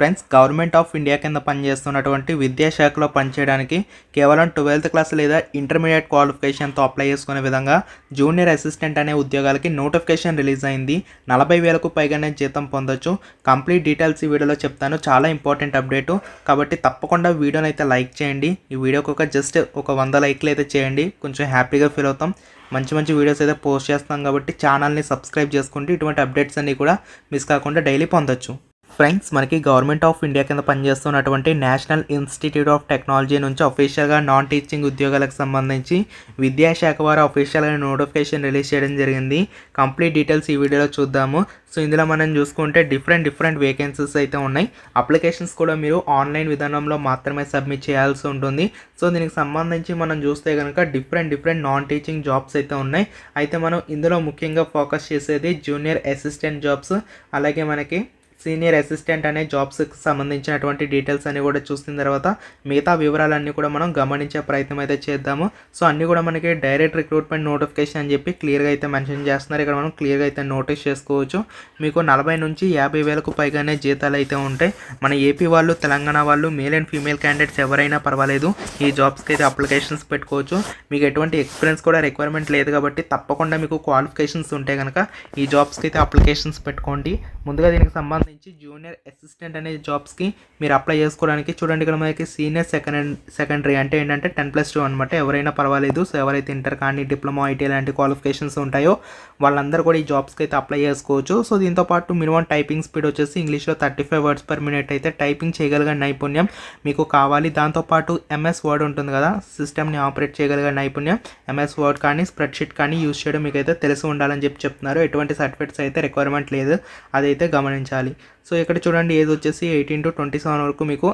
Friends government of India కింద పనిచేస్తున్నటువంటి విద్యాశాఖలో పనిచేయడానికి కేవలం ట్వెల్త్ క్లాస్ లేదా ఇంటర్మీడియట్ క్వాలిఫికేషన్తో అప్లై చేసుకునే విధంగా జూనియర్ అసిస్టెంట్ అనే ఉద్యోగాలకి నోటిఫికేషన్ రిలీజ్ అయింది. నలభై వేలకు పైగానే జీతం పొందొచ్చు. కంప్లీట్ డీటెయిల్స్ ఈ వీడియోలో చెప్తాను. చాలా ఇంపార్టెంట్ అప్డేటు. కాబట్టి తప్పకుండా వీడియోని అయితే లైక్ చేయండి. ఈ వీడియోకి ఒక జస్ట్ ఒక వంద లైక్లు అయితే చేయండి. కొంచెం హ్యాపీగా ఫీల్ అవుతాం. మంచి మంచి వీడియోస్ అయితే పోస్ట్ చేస్తాం కాబట్టి ఛానల్ని సబ్స్క్రైబ్ చేసుకుంటే ఇటువంటి అప్డేట్స్ అన్నీ కూడా మిస్ కాకుండా డైలీ పొందొచ్చు. ఫ్రెండ్స్ మనకి గవర్నమెంట్ ఆఫ్ ఇండియా కింద పనిచేస్తున్నటువంటి నేషనల్ ఇన్స్టిట్యూట్ ఆఫ్ టెక్నాలజీ నుంచి అఫీషియల్గా నాన్ టీచింగ్ ఉద్యోగాలకు సంబంధించి విద్యాశాఖ వారు అఫీషియల్గా నోటిఫికేషన్ రిలీజ్ చేయడం జరిగింది. కంప్లీట్ డీటెయిల్స్ ఈ వీడియోలో చూద్దాము. సో ఇందులో మనం చూసుకుంటే డిఫరెంట్ డిఫరెంట్ వేకెన్సీస్ అయితే ఉన్నాయి. అప్లికేషన్స్ కూడా మీరు ఆన్లైన్ విధానంలో మాత్రమే సబ్మిట్ చేయాల్సి ఉంటుంది. సో దీనికి సంబంధించి మనం చూస్తే కనుక different different non teaching jobs అయితే ఉన్నాయి. అయితే మనం ఇందులో ముఖ్యంగా ఫోకస్ చేసేది జూనియర్ అసిస్టెంట్ జాబ్స్ అలాగే మనకి సీనియర్ అసిస్టెంట్ అనే జాబ్స్కి సంబంధించినటువంటి డీటెయిల్స్ అన్ని కూడా చూసిన తర్వాత మిగతా వివరాలన్నీ కూడా మనం గమనించే ప్రయత్నం అయితే చేద్దాము. సో అన్నీ కూడా మనకి డైరెక్ట్ రిక్రూట్మెంట్ నోటిఫికేషన్ అని చెప్పి క్లియర్గా అయితే మెన్షన్ చేస్తున్నారు. ఇక్కడ మనం క్లియర్గా అయితే నోటీస్ చేసుకోవచ్చు. మీకు నలభై నుంచి యాభై వేలకు పైగానే జీతాలు అయితే ఉంటాయి. మన ఏపీ వాళ్ళు తెలంగాణ వాళ్ళు మేల్ అండ్ ఫీమేల్ క్యాండిడేట్స్ ఎవరైనా పర్వాలేదు. ఈ జాబ్స్కి అయితే అప్లికేషన్స్ పెట్టుకోవచ్చు. మీకు ఎటువంటి ఎక్స్పీరియన్స్ కూడా రిక్వైర్మెంట్ లేదు కాబట్టి తప్పకుండా మీకు క్వాలిఫికేషన్స్ ఉంటే కనుక ఈ జాబ్స్కి అయితే అప్లికేషన్స్ పెట్టుకోండి. ముందుగా దీనికి సంబంధించి జూనియర్ అసిస్టెంట్ అనే జాబ్స్కి మీరు అప్లై చేసుకోవడానికి చూడండి ఇక్కడ మనకి సీనియర్ సెకండ్ సెకండరీ అంటే ఏంటంటే టెన్ ప్లస్ టూ అనమాట ఎవరైనా పర్వాలేదు. సో ఎవరైతే ఇంటర్ కానీ డిప్లొమా ఐటీ లాంటి క్వాలిఫికేషన్స్ ఉంటాయో వాళ్ళందరూ కూడా ఈ జాబ్స్కి అయితే అప్లై చేసుకోవచ్చు. సో దీంతో పాటు మినిమం టైపింగ్ స్పీడ్ వచ్చేసి ఇంగ్లీష్లో thirty five words per minute అయితే టైపింగ్ చేయగలిగే నైపుణ్యం మీకు కావాలి. దాంతోపాటు ఎంఎస్ వర్డ్ ఉంటుంది కదా సిస్టమ్ని ఆపరేట్ చేయగలిగే నైపుణ్యం. ఎంఎస్ వర్డ్ కానీ స్ప్రెడ్షీట్ కానీ యూస్ చేయడం మీకు అయితే తెలిసి ఉండాలని చెప్పి చెప్తున్నారు. ఎటువంటి సర్టిఫికేట్స్ అయితే రిక్వైర్మెంట్ లేదు. అదైతే గమనించాలి. సో ఇక్కడ చూడండి ఏజ్ వచ్చేసి ఎయిటీన్ టు ట్వంటీ సెవెన్ వరకు మీకు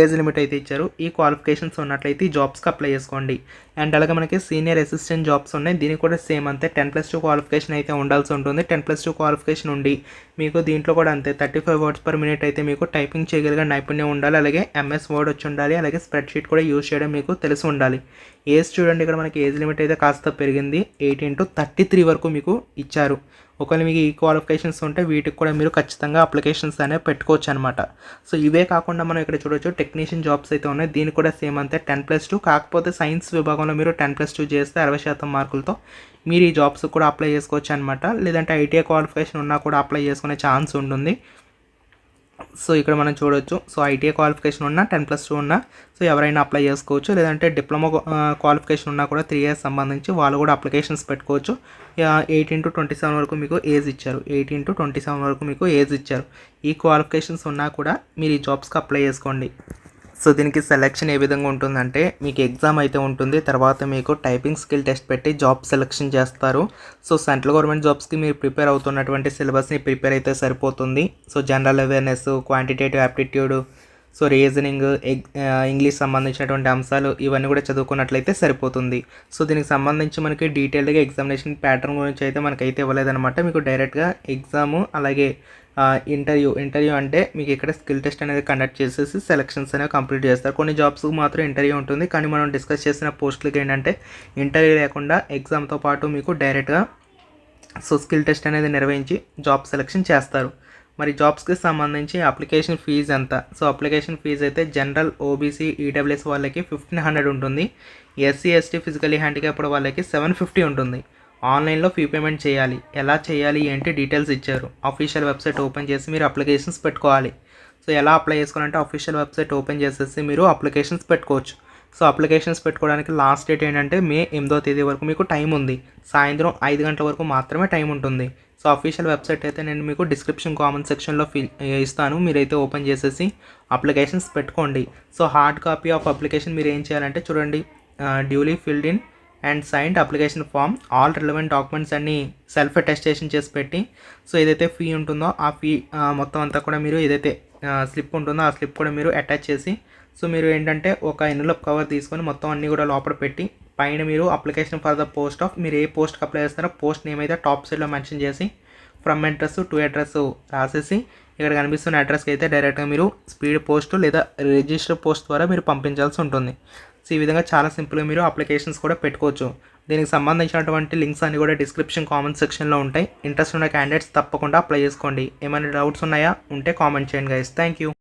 ఏజ్ లిమిట్ అయితే ఇచ్చారు. ఈ క్వాలిఫికేషన్స్ ఉన్నట్లయితే ఈ జాబ్స్కి అప్లై చేసుకోండి. అండ్ అలాగే మనకి సీనియర్ అసిస్టెంట్ జాబ్స్ ఉన్నాయి. దీనికి కూడా సేమ్ అంతే. టెన్ ప్లస్ టూ క్వాలిఫికేషన్ అయితే ఉండాల్సి ఉంటుంది. టెన్ ప్లస్ టూ క్వాలిఫికేషన్ ఉండి మీకు దీంట్లో కూడా అంతే. Thirty five words per minute అయితే మీకు టైపింగ్ చేయగలిగే నైపుణ్యం ఉండాలి. అలాగే ఎంఎస్ వర్డ్ వచ్చి ఉండాలి. అలాగే స్ప్రెడ్షీట్ కూడా యూజ్ చేయడం మీకు తెలిసి ఉండాలి. ఏజ్ చూడండి. ఇక్కడ మనకి ఏజ్ లిమిట్ అయితే కాస్త పెరిగింది. ఎయిటీన్ టు థర్టీ త్రీ వరకు మీకు ఇచ్చారు. ఒకవేళ మీకు ఈ క్వాలిఫికేషన్స్ ఉంటే వీటికి కూడా మీరు ఖచ్చితంగా అప్లికేషన్స్ అనేవి పెట్టుకోవచ్చు అనమాట సో ఇవే కాకుండా మనం ఇక్కడ చూడొచ్చు టెక్నీషియన్ జాబ్స్ అయితే ఉన్నాయి. దీనికి కూడా సేమ్ అంతే. టెన్ ప్లస్ టూ కాకపోతే సైన్స్ విభాగంలో మీరు టెన్ ప్లస్ టూ చేస్తే అరవై శాతం మార్కులతో మీరు ఈ జాబ్స్ కూడా అప్లై చేసుకోవచ్చు అనమాట లేదంటే ఐటీఐ క్వాలిఫికేషన్ ఉన్నా కూడా అప్లై చేసుకునే ఛాన్స్ ఉంటుంది. సో ఇక్కడ మనం చూడొచ్చు. సో ఐటీఐ క్వాలిఫికేషన్ ఉన్నా టెన్ ప్లస్ టూ ఉన్నా సో ఎవరైనా అప్లై చేసుకోవచ్చు. లేదంటే డిప్లొమా క్వాలిఫికేషన్ ఉన్నా కూడా త్రీ ఇయర్స్ సంబంధించి వాళ్ళు కూడా అప్లికేషన్స్ పెట్టుకోవచ్చు. ఎయిటీన్ టు ట్వంటీ సెవెన్ వరకు మీకు ఏజ్ ఇచ్చారు. ఎయిటీన్ టు ట్వంటీ సెవెన్ వరకు మీకు ఏజ్ ఇచ్చారు. ఈ క్వాలిఫికేషన్స్ ఉన్నా కూడా మీరు ఈ జాబ్స్కి అప్లై చేసుకోండి. సో దీనికి సెలెక్షన్ ఏ విధంగా ఉంటుందంటే మీకు ఎగ్జామ్ అయితే ఉంటుంది తర్వాత మీకు టైపింగ్ స్కిల్ టెస్ట్ పెట్టి జాబ్ సెలెక్షన్ చేస్తారు. సో సెంట్రల్ గవర్నమెంట్ జాబ్స్కి మీరు ప్రిపేర్ అవుతున్నటువంటి సిలబస్ని ప్రిపేర్ అయితే సరిపోతుంది. So general awareness quantitative aptitude so reasoning egg English సంబంధించినటువంటి అంశాలు ఇవన్నీ కూడా చదువుకున్నట్లయితే సరిపోతుంది. సో దీనికి సంబంధించి మనకి డీటెయిల్డ్గా ఎగ్జామినేషన్ ప్యాటర్న్ గురించి అయితే మనకైతే ఇవ్వలేదన్నమాట. మీకు డైరెక్ట్గా ఎగ్జాము అలాగే ఇంటర్వ్యూ ఇంటర్వ్యూ అంటే మీకు ఇక్కడ స్కిల్ టెస్ట్ అనేది కండక్ట్ చేసేసి సెలక్షన్స్ అనేవి కంప్లీట్ చేస్తారు. కొన్ని జాబ్స్కి మాత్రం ఇంటర్వ్యూ ఉంటుంది. కానీ మనం డిస్కస్ చేసిన పోస్టులకి ఏంటంటే ఇంటర్వ్యూ లేకుండా ఎగ్జామ్తో పాటు మీకు డైరెక్ట్గా సో స్కిల్ టెస్ట్ అనేది నిర్వహించి జాబ్ సెలెక్షన్ చేస్తారు. మరి జాబ్స్కి సంబంధించి అప్లికేషన్ ఫీజు ఎంత? సో అప్లికేషన్ ఫీజు అయితే జనరల్ ఓబీసీ ఈడబ్ల్యూఎస్ వాళ్ళకి ఫిఫ్టీన్ హండ్రెడ్ ఉంటుంది. ఎస్సీ ఎస్టీ ఫిజికలీ హ్యాండిక్యాప్డ్ వాళ్ళకి సెవెన్ ఫిఫ్టీ ఉంటుంది. ఆన్లైన్లో ఫీ పేమెంట్ చేయాలి. ఎలా చేయాలి? ఏంటి? డీటెయిల్స్ ఇచ్చారు. అఫీషియల్ వెబ్సైట్ ఓపెన్ చేసి మీరు అప్లికేషన్స్ పెట్టుకోవాలి. సో ఎలా అప్లై చేసుకోవాలంటే అఫీషియల్ వెబ్సైట్ ఓపెన్ చేసేసి మీరు అప్లికేషన్స్ పెట్టుకోవచ్చు. సో అప్లికేషన్స్ పెట్టుకోవడానికి లాస్ట్ డేట్ ఏంటంటే మే ఎనిమిదో తేదీ వరకు మీకు టైం ఉంది. సాయంత్రం ఐదు గంటల వరకు మాత్రమే టైం ఉంటుంది. సో అఫీషియల్ వెబ్సైట్ అయితే నేను మీకు డిస్క్రిప్షన్ కామెంట్ సెక్షన్లో ఫిల్ ఇస్తాను. మీరైతే ఓపెన్ చేసేసి అప్లికేషన్స్ పెట్టుకోండి. So hard copy of application మీరు ఏం చేయాలంటే చూడండి. Duly filled in and signed application form all relevant documents అన్ని సెల్ఫ్ అటెస్టేషన్ చేసి పెట్టి సో ఏదైతే ఫీ ఉంటుందో ఆ ఫీ మొత్తం అంతా కూడా మీరు ఏదైతే స్లిప్ ఉంటుందో ఆ స్లిప్ కూడా మీరు అటాచ్ చేసి సో మీరు ఏంటంటే ఒక ఎన్నులప్ కవర్ తీసుకొని మొత్తం అన్నీ కూడా లోపల పెట్టి పైన మీరు application for the post of మీరు ఏ పోస్ట్కి అప్లై చేస్తారో పోస్ట్ నేమ్ అయితే టాప్ సైడ్లో మెన్షన్ చేసి ఫ్రమ్ అడ్రస్ టు అడ్రస్ రాసేసి ఇక్కడ కనిపిస్తున్న అడ్రస్కి అయితే డైరెక్ట్గా మీరు స్పీడ్ పోస్ట్ లేదా రిజిస్టర్ పోస్ట్ ద్వారా మీరు పంపించాల్సి ఉంటుంది. సో ఈ విధంగా చాలా సింపుల్గా మీరు అప్లికేషన్స్ కూడా పెట్టుకోవచ్చు. దీనికి సంబంధించినటువంటి లింక్స్ అన్ని కూడా డిస్క్రిప్షన్ కామెంట్ సెక్షన్లో ఉంటాయి. ఇంట్రెస్ట్ ఉన్న క్యాండిడేట్స్ తప్పకుండా అప్లై చేసుకోండి. ఏమైనా డౌట్స్ ఉన్నాయా? ఉంటే కామెంట్ చేయండి గైస్ థ్యాంక్ యూ